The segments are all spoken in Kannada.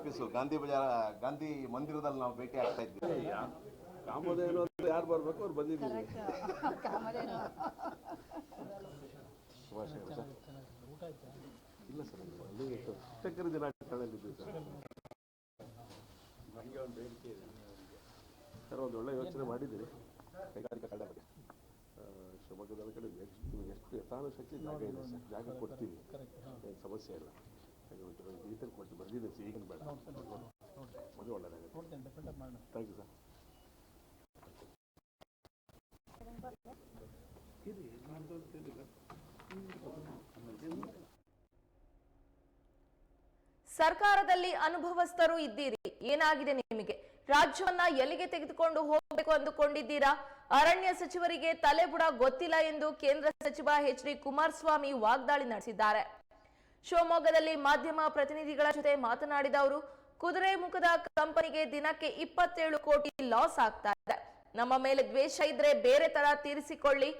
ಆಫೀಸು ಗಾಂಧಿ ಬಜಾರ್ ಗಾಂಧಿ ಮಂದಿರದಲ್ಲಿ ನಾವು ಭೇಟಿ ಆಗ್ತಾ ಇದ್ವಿ. ಕಾಮಧೇನು ಅಂತ ಯಾರು ಬರ್ಬೇಕು ಅವ್ರು ಬಂದಿದ್ದೀವಿ. ಸರ್. ಇಲ್ಲ ಸರ್ ಅಲ್ಲಿ ಶಿಕ್ಷಕರ ದಿನಾಚರಣೆಯಲ್ಲಿದ್ದೀವಿ ಸರ್? ಸರ್ ಒಂದು ಒಳ್ಳೆ ಯೋಚನೆ ಮಾಡಿದ್ದೀರಿ. ಕೈಗಾರಿಕಾ ಕಡೆ ಬಗ್ಗೆ. ಶಿವಮೊಗ್ಗದ ಕಡೆ ಎಷ್ಟು ಎಷ್ಟು ಯಥಾನುಶಕ್ತಿ ಜಾಗ ಇದೆ ಸರ್. ಜಾಗ ಕೊಡ್ತೀವಿ. ಏನು ಸಮಸ್ಯೆ ಇಲ್ಲ. ಕೊಟ್ಟು ಬರ್ದಿದ್ದೀನಿ ಸರ್ ಈಗಿನ ಬೇಡ. ಅದು ಒಳ್ಳೆಯದಾಗುತ್ತೆ ಥ್ಯಾಂಕ್ ಯು ಸರ್ ಸರ್ಕಾರದಲ್ಲಿ ಅನುಭವಸ್ಥರು ಇದ್ದೀರಿ. ಏನಾಗಿದೆ ನಿಮಗೆ? ರಾಜ್ಯವನ್ನ ಎಲ್ಲಿಗೆ ತೆಗೆದುಕೊಂಡು ಹೋಗಬೇಕು ಅಂದುಕೊಂಡಿದ್ದೀರಾ? ಅರಣ್ಯ ಸಚಿವರಿಗೆ ತಲೆಬುಡ ಗೊತ್ತಿಲ್ಲ ಎಂದು ಕೇಂದ್ರ ಸಚಿವ ಎಚ್ ಡಿ ಕುಮಾರಸ್ವಾಮಿ ವಾಗ್ದಾಳಿ ನಡೆಸಿದ್ದಾರೆ. ಶಿವಮೊಗ್ಗದಲ್ಲಿ ಮಾಧ್ಯಮ ಪ್ರತಿನಿಧಿಗಳ ಜೊತೆ ಮಾತನಾಡಿದ ಅವರು, ಕುದುರೆ ಮುಖದ ಕಂಪನಿಗೆ ದಿನಕ್ಕೆ ಇಪ್ಪತ್ತೇಳು ಕೋಟಿ ಲಾಸ್ ಆಗ್ತಾ ಇದೆ. ನಮ್ಮ ಮೇಲೆ ದ್ವೇಷ ಇದ್ರೆ ಬೇರೆ ತರ ತೀರಿಸಿಕೊಳ್ಳಿ.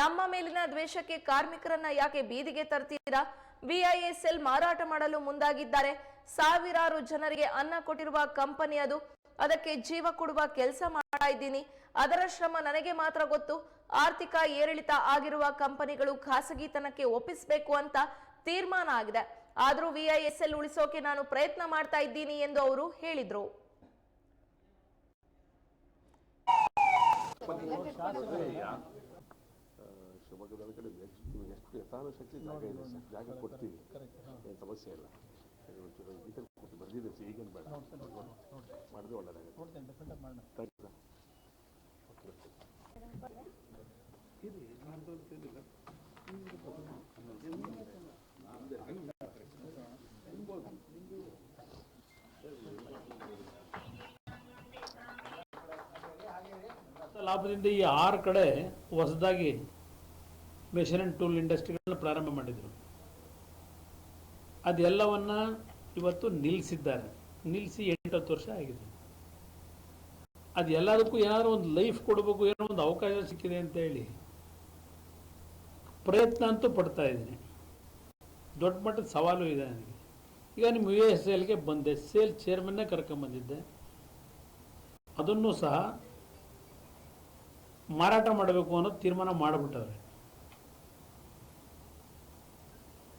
ನಮ್ಮ ಮೇಲಿನ ದ್ವೇಷಕ್ಕೆ ಕಾರ್ಮಿಕರನ್ನ ಯಾಕೆ ಬೀದಿಗೆ ತರ್ತೀರಾ? ವಿಐಎಸ್ಎಲ್ ಮಾರಾಟ ಮಾಡಲು ಮುಂದಾಗಿದ್ದಾರೆ. ಸಾವಿರಾರು ಜನರಿಗೆ ಅನ್ನ ಕೊಟ್ಟಿರುವ ಕಂಪನಿ ಅದು. ಅದಕ್ಕೆ ಜೀವ ಕೊಡುವ ಕೆಲಸ ಮಾಡ್ತಾ ಇದ್ದೀನಿ. ಅದರ ಶ್ರಮ ನನಗೆ ಮಾತ್ರ ಗೊತ್ತು. ಆರ್ಥಿಕ ಏರಿಳಿತ ಆಗಿರುವ ಕಂಪನಿಗಳು ಖಾಸಗಿತನಕ್ಕೆ ಒಪ್ಪಿಸಬೇಕು ಅಂತ ತೀರ್ಮಾನ ಆಗಿದೆ. ಆದರೂ ವಿಐಎಸ್ಎಲ್ ಉಳಿಸೋಕೆ ನಾನು ಪ್ರಯತ್ನ ಮಾಡ್ತಾ ಇದ್ದೀನಿ ಎಂದು ಅವರು ಹೇಳಿದರು. ಇದು ಕಡೆ ಎಷ್ಟು ಜಾಗ ಇದೆ ಕೊಡ್ತೀವಿ ಏನು ಸಮಸ್ಯೆ ಇಲ್ಲ ಈಗಿನ ಲಾಭದಿಂದ ಈ ಆರು ಕಡೆ ಹೊಸದಾಗಿ ಮೆಷಿನ್ ಆ್ಯಂಡ್ ಟೂಲ್ ಇಂಡಸ್ಟ್ರಿಗಳನ್ನ ಪ್ರಾರಂಭ ಮಾಡಿದರು. ಅದೆಲ್ಲವನ್ನ ಇವತ್ತು ನಿಲ್ಲಿಸಿದ್ದಾರೆ ನಿಲ್ಲಿಸಿ ಎಂಟತ್ತು ವರ್ಷ ಆಗಿದೆ. ಅದೆಲ್ಲದಕ್ಕೂ ಏನಾದರೂ ಒಂದು ಲೈಫ್ ಕೊಡಬೇಕು, ಏನೋ ಒಂದು ಅವಕಾಶ ಸಿಕ್ಕಿದೆ ಅಂತ ಹೇಳಿ ಪ್ರಯತ್ನ ಅಂತೂ ಪಡ್ತಾ ಇದ್ದೀನಿ. ದೊಡ್ಡ ಮಟ್ಟದ ಸವಾಲು ಇದೆ ನನಗೆ. ಈಗ ನಿಮ್ಮ ಯು ಎಸ್ ಎಲ್ಗೆ ಬಂದೆ. ಸೇಲ್ ಚೇರ್ಮನ್ನೇ ಕರ್ಕೊಂಬಂದಿದ್ದೆ. ಅದನ್ನು ಸಹ ಮಾರಾಟ ಮಾಡಬೇಕು ಅನ್ನೋ ತೀರ್ಮಾನ ಮಾಡಿಬಿಟ್ಟವ್ರೆ.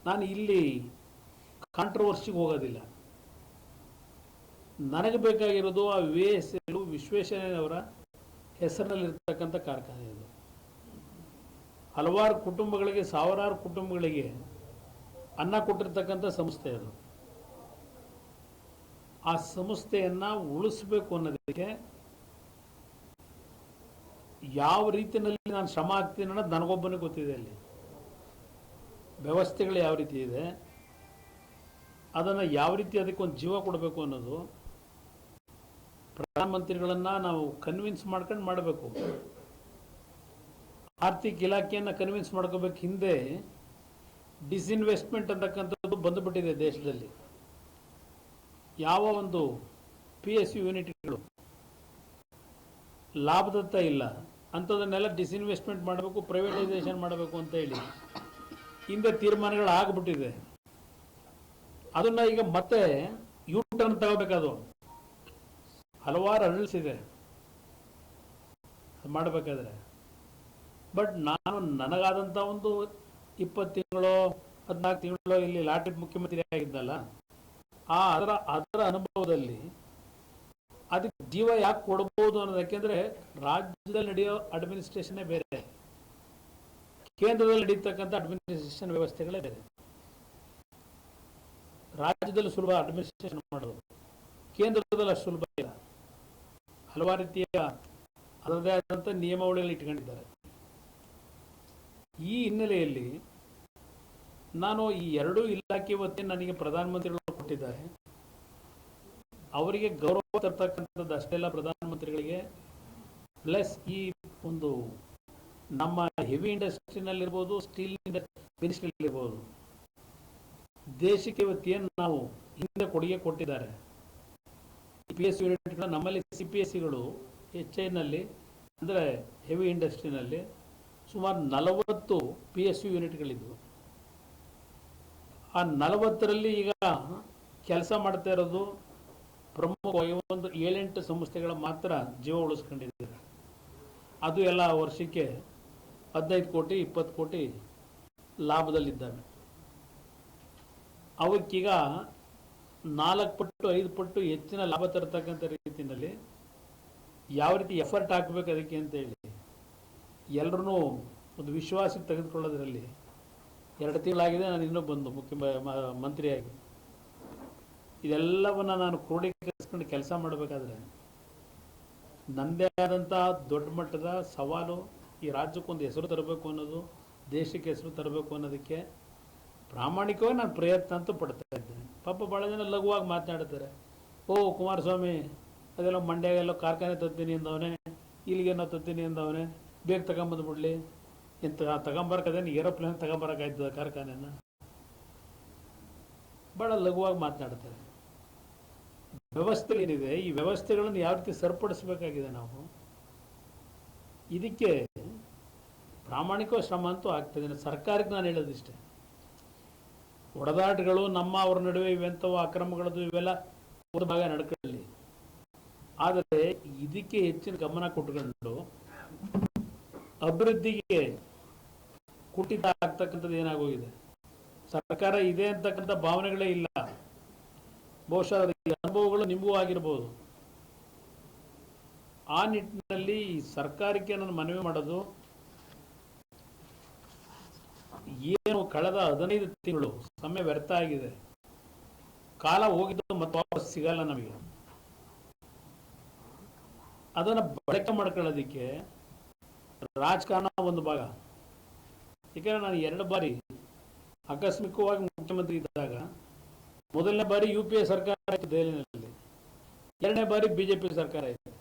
ನಾನು ಇಲ್ಲಿ ಕಾಂಟ್ರವರ್ಸಿಗೆ ಹೋಗೋದಿಲ್ಲ. ನನಗೆ ಬೇಕಾಗಿರೋದು ಆ ವಿ ಎಸ್ ಎಲ್ ವಿಶ್ವೇಶ್ವರಯ್ಯನವರ ಹೆಸರಿನಲ್ಲಿರ್ತಕ್ಕಂಥ ಕಾರ್ಖಾನೆ ಇದು. ಹಲವಾರು ಕುಟುಂಬಗಳಿಗೆ, ಸಾವಿರಾರು ಕುಟುಂಬಗಳಿಗೆ ಅನ್ನ ಕೊಟ್ಟಿರ್ತಕ್ಕಂಥ ಸಂಸ್ಥೆ ಅದು. ಆ ಸಂಸ್ಥೆಯನ್ನು ಉಳಿಸ್ಬೇಕು ಅನ್ನೋದಕ್ಕೆ ಯಾವ ರೀತಿಯಲ್ಲಿ ನಾನು ಶ್ರಮ ಆಗ್ತೀನಿ ಅನ್ನೋದು ನನಗೊಬ್ಬನೇ ಗೊತ್ತಿದೆ ಅಲ್ಲಿ. ವ್ಯವಸ್ಥೆಗಳು ಯಾವ ರೀತಿ ಇದೆ, ಅದನ್ನು ಯಾವ ರೀತಿ ಅದಕ್ಕೆ ಒಂದು ಜೀವ ಕೊಡಬೇಕು ಅನ್ನೋದು ಪ್ರಧಾನಮಂತ್ರಿಗಳನ್ನು ನಾವು ಕನ್ವಿನ್ಸ್ ಮಾಡ್ಕೊಂಡು ಮಾಡಬೇಕು. ಆರ್ಥಿಕ ಇಲಾಖೆಯನ್ನು ಕನ್ವಿನ್ಸ್ ಮಾಡ್ಕೋಬೇಕು ಹಿಂದೆ ಡಿಸ್ಇನ್ವೆಸ್ಟ್ಮೆಂಟ್ ಅಂತಕ್ಕಂಥದ್ದು ಬಂದುಬಿಟ್ಟಿದೆ ದೇಶದಲ್ಲಿ. ಯಾವ ಒಂದು ಪಿ ಎಸ್ ಯು ಯೂನಿಟ್ಗಳು ಲಾಭದತ್ತ ಇಲ್ಲ. ಅಂಥದನ್ನೆಲ್ಲ ಡಿಸ್ಇನ್ವೆಸ್ಟ್ಮೆಂಟ್ ಮಾಡಬೇಕು ಪ್ರೈವೇಟೈಸೇಷನ್ ಮಾಡಬೇಕು ಅಂತ ಹೇಳಿ ಹಿಂದೆ ತೀರ್ಮಾನಗಳು ಆಗಿಬಿಟ್ಟಿದೆ. ಅದನ್ನ ಈಗ ಮತ್ತೆ ಯೂ ಟರ್ನ್ ತಗೋಬೇಕದು. ಹಲವಾರು ಅರಳಿಸಿದೆ ಮಾಡಬೇಕಾದ್ರೆ. ಬಟ್ ನಾನು ನನಗಾದಂಥ ಒಂದು ಇಪ್ಪತ್ತು ತಿಂಗಳು, ಹದಿನಾಲ್ಕು ತಿಂಗಳು ಇಲ್ಲಿ ಲಾಟ್ರಿ ಮುಖ್ಯಮಂತ್ರಿ ಆಗಿದ್ದಲ್ಲ, ಆ ಅದರ ಅದರ ಅನುಭವದಲ್ಲಿ ಅದಕ್ಕೆ ಜೀವ ಯಾಕೆ ಕೊಡ್ಬೋದು ಅನ್ನೋದು ರಾಜ್ಯದಲ್ಲಿ ನಡೆಯೋ ಅಡ್ಮಿನಿಸ್ಟ್ರೇಷನ್ನೇ ಬೇರೆ. ಕೇಂದ್ರದಲ್ಲಿ ನಡೀತಕ್ಕಂಥ ಅಡ್ಮಿನಿಸ್ಟ್ರೇಷನ್ ವ್ಯವಸ್ಥೆಗಳೇ ಬೇರೆ. ರಾಜ್ಯದಲ್ಲಿ ಸುಲಭ ಅಡ್ಮಿನಿಸ್ಟ್ರೇಷನ್ ಮಾಡೋದು. ಕೇಂದ್ರದಲ್ಲಿ ಅಷ್ಟು ಸುಲಭ ಇಲ್ಲ. ಹಲವಾರು ರೀತಿಯ ಅದರದೇ ಆದಂಥ ನಿಯಮಾವಳಿಗಳು ಇಟ್ಕೊಂಡಿದ್ದಾರೆ. ಈ ಹಿನ್ನೆಲೆಯಲ್ಲಿ ನಾನು ಈ ಎರಡೂ ಇಲಾಖೆ ವತಿಯಿಂದ ನನಗೆ ಪ್ರಧಾನಮಂತ್ರಿಗಳು ಕೊಟ್ಟಿದ್ದಾರೆ. ಅವರಿಗೆ ಗೌರವ ತರ್ತಕ್ಕಂಥದ್ದು ಅಷ್ಟೆಲ್ಲ ಪ್ರಧಾನಮಂತ್ರಿಗಳಿಗೆ. ಪ್ಲಸ್ ಈ ಒಂದು ನಮ್ಮ ಹೆವಿ ಇಂಡಸ್ಟ್ರಿನಲ್ಲಿರ್ಬೋದು ಸ್ಟೀಲ್ ಇಂಡಸ್ಟ್ರಿನಲ್ಲಿರ್ಬೋದು ದೇಶಕ್ಕೆ ವತಿಯನ್ನು ನಾವು ಹಿಂದೆ ಕೊಡುಗೆ ಕೊಟ್ಟಿದ್ದಾರೆ. ಪಿ ಎಸ್ ಯೂನಿಟ್ಗಳು ನಮ್ಮಲ್ಲಿ ಸಿ ಪಿ ಎಸ್ ಸಿಗಳು ಎಚ್ ಐನಲ್ಲಿ ಅಂದರೆ ಹೆವಿ ಇಂಡಸ್ಟ್ರಿನಲ್ಲಿ ಸುಮಾರು ನಲವತ್ತು ಪಿ ಎಸ್ ಯು ಯೂನಿಟ್ಗಳಿದ್ವು ಆ ನಲವತ್ತರಲ್ಲಿ ಈಗ ಕೆಲಸ ಮಾಡ್ತಾ ಇರೋದು ಪ್ರಮುಖವಾಗಿ ಒಂದು ಏಳೆಂಟು ಸಂಸ್ಥೆಗಳ ಮಾತ್ರ ಜೀವ ಉಳಿಸ್ಕೊಂಡಿದ್ದಾರೆ ಅದು ಎಲ್ಲ ವರ್ಷಕ್ಕೆ ಹದಿನೈದು ಕೋಟಿ, ಇಪ್ಪತ್ತು ಕೋಟಿ ಲಾಭದಲ್ಲಿದ್ದಾವೆ. ಅವಕ್ಕೀಗ ನಾಲ್ಕು ಪಟ್ಟು, ಐದು ಪಟ್ಟು ಹೆಚ್ಚಿನ ಲಾಭ ತರತಕ್ಕಂಥ ರೀತಿಯಲ್ಲಿ ಯಾವ ರೀತಿ ಎಫರ್ಟ್ ಹಾಕಬೇಕು ಅದಕ್ಕೆ ಅಂತೇಳಿ ಎಲ್ಲರೂ ಒಂದು ವಿಶ್ವಾಸಕ್ಕೆ ತೆಗೆದುಕೊಳ್ಳೋದ್ರಲ್ಲಿ ಎರಡು ತಿಂಗಳಾಗಿದೆ ನಾನು ಇನ್ನೂ ಬಂದು ಮುಖ್ಯ ಮಂತ್ರಿಯಾಗಿ. ಇದೆಲ್ಲವನ್ನ ನಾನು ಕ್ರೋಢೀಕರಿಸ್ಕೊಂಡು ಕೆಲಸ ಮಾಡಬೇಕಾದ್ರೆ ನನ್ನದೇ ಆದಂಥ ದೊಡ್ಡ ಮಟ್ಟದ ಸವಾಲು ಈ ರಾಜ್ಯಕ್ಕೊಂದು ಹೆಸರು ತರಬೇಕು ಅನ್ನೋದು, ದೇಶಕ್ಕೆ ಹೆಸರು ತರಬೇಕು ಅನ್ನೋದಕ್ಕೆ ಪ್ರಾಮಾಣಿಕವಾಗಿ ನಾನು ಪ್ರಯತ್ನ ಅಂತೂ ಪಡ್ತಾ ಇದ್ದೇನೆ. ಪಾಪ ಭಾಳ ಜನ ಲಘುವಾಗಿ ಮಾತನಾಡ್ತಾರೆ. ಓ ಕುಮಾರಸ್ವಾಮಿ, ಅದೆಲ್ಲ ಮಂಡ್ಯಾಗೆಲ್ಲ ಕಾರ್ಖಾನೆ ತತ್ತೀನಿ ಅಂದವನೇ ಇಲ್ಲಿಗೇನೋ ತತ್ತೀನಿ ಅಂದವನೇ, ಬೇಗ ತಗೊಂಬಂದ್ಬಿಡ್ಲಿ ಇಂಥ ತಗೊಂಬರಕದೇನು ಏರೋಪ್ಲೇನ್ ತಗೊಂಬರಕ್ಕಾಯ್ತದ ಕಾರ್ಖಾನೆನ? ಭಾಳ ಲಘುವಾಗಿ ಮಾತನಾಡ್ತಾರೆ. ವ್ಯವಸ್ಥೆ ಏನಿದೆ ಈ ವ್ಯವಸ್ಥೆಗಳನ್ನು ಯಾವ ರೀತಿ ಸರಿಪಡಿಸ್ಬೇಕಾಗಿದೆ ನಾವು? ಇದಕ್ಕೆ ಪ್ರಾಮಾಣಿಕ ಶ್ರಮ ಅಂತೂ ಆಗ್ತದೆ. ಸರ್ಕಾರಕ್ಕೆ ನಾನು ಹೇಳೋದಿಷ್ಟೇ. ಒಡದಾಟಗಳು ನಮ್ಮ ಅವ್ರ ನಡುವೆ ಇವೆಂಥವು ಅಕ್ರಮಗಳದ್ದು ಇವೆಲ್ಲ ಒಂದು ಭಾಗ ನಡ್ಕೊಳ್ಳಿ. ಆದರೆ ಇದಕ್ಕೆ ಹೆಚ್ಚಿನ ಗಮನ ಕೊಟ್ಕೊಂಡು ಅಭಿವೃದ್ಧಿಗೆ ಕುಟಿತ ಆಗ್ತಕ್ಕಂಥದ್ದು ಏನಾಗೋಗಿದೆ? ಸರ್ಕಾರ ಇದೆ ಅಂತಕ್ಕಂಥ ಭಾವನೆಗಳೇ ಇಲ್ಲ. ಬಹುಶಃ ಈ ಅನುಭವಗಳು ನಿಮಗೂ ಆಗಿರ್ಬೋದು. ಆ ನಿಟ್ಟಿನಲ್ಲಿ ಸರ್ಕಾರಕ್ಕೆ ನಾನು ಮನವಿ ಮಾಡೋದು, ಏನು ಕಳೆದ ಹದಿನೈದು ತಿಂಗಳು ಸಮಯ ವ್ಯರ್ಥ ಆಗಿದೆ. ಕಾಲ ಹೋಗಿದ್ದು ಮತ್ತೆ ವಾಪಸ್ ಸಿಗಲ್ಲ ನಮಗೆ. ಅದನ್ನು ಬಳಕೆ ಮಾಡ್ಕೊಳ್ಳೋದಕ್ಕೆ ರಾಜಕಾರಣ ಒಂದು ಭಾಗ. ಏಕೆಂದರೆ ನಾನು ಎರಡು ಬಾರಿ ಆಕಸ್ಮಿಕವಾಗಿ ಮುಖ್ಯಮಂತ್ರಿ ಇದ್ದಾಗ ಮೊದಲನೇ ಬಾರಿ ಯು ಪಿ ಎ ಸರ್ಕಾರ ಆಯಿತು ದೆಹಲಿನಲ್ಲಿ. ಎರಡನೇ ಬಾರಿ ಬಿಜೆಪಿ ಸರ್ಕಾರ ಇತ್ತು